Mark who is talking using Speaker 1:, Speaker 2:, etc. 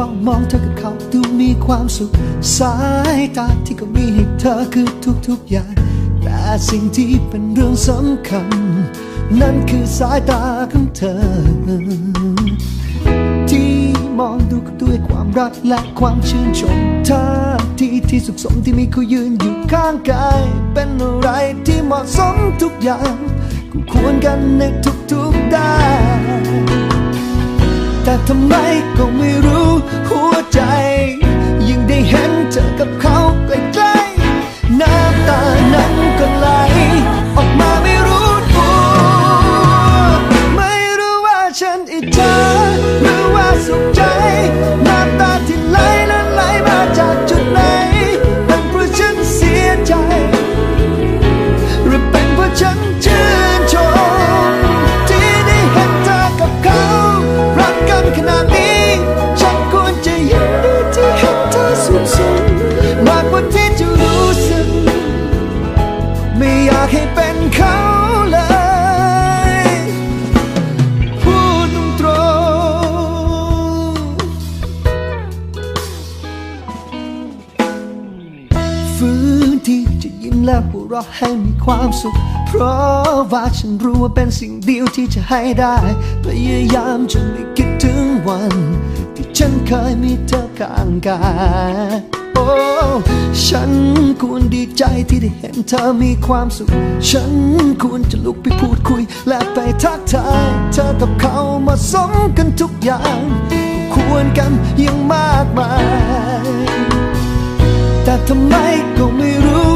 Speaker 1: ฉันนั่งเฝ้ามองเธอกับเขาดูมีความสุข สายตาที่ก็มีให้เธอคือทุกๆอย่าง แต่สิ่งที่เป็นเรื่องสำคัญ นั่นคือสายตาของเธอ ที่มองดูด้วยความรักและความชื่นชมท่าที่ที่สุขสมที่มีเขายืนอยู่ข้างกาย เป็นอะไรที่เหมาะสมทุกอย่างคู่ควรกันในทุกๆด้านแต่ทำไมก็ไม่รู้ ใจ เราะให้มีความสุข เพราะว่าฉันรู้ว่าเป็นสิ่งเดียวที่จะให้ได้ พยายามจนไม่คิดถึงวัน ที่ฉันเคยมีเธอข้างกายโอ้ฉันควรดีใจที่ได้เห็นเธอมีความสุข ฉันควรจะลุกไปพูดคุย และไปทักทาย เธอกับเขามาสมกันทุกอย่างควรกันยังมากมาย แต่ทำไมก็ไม่รู้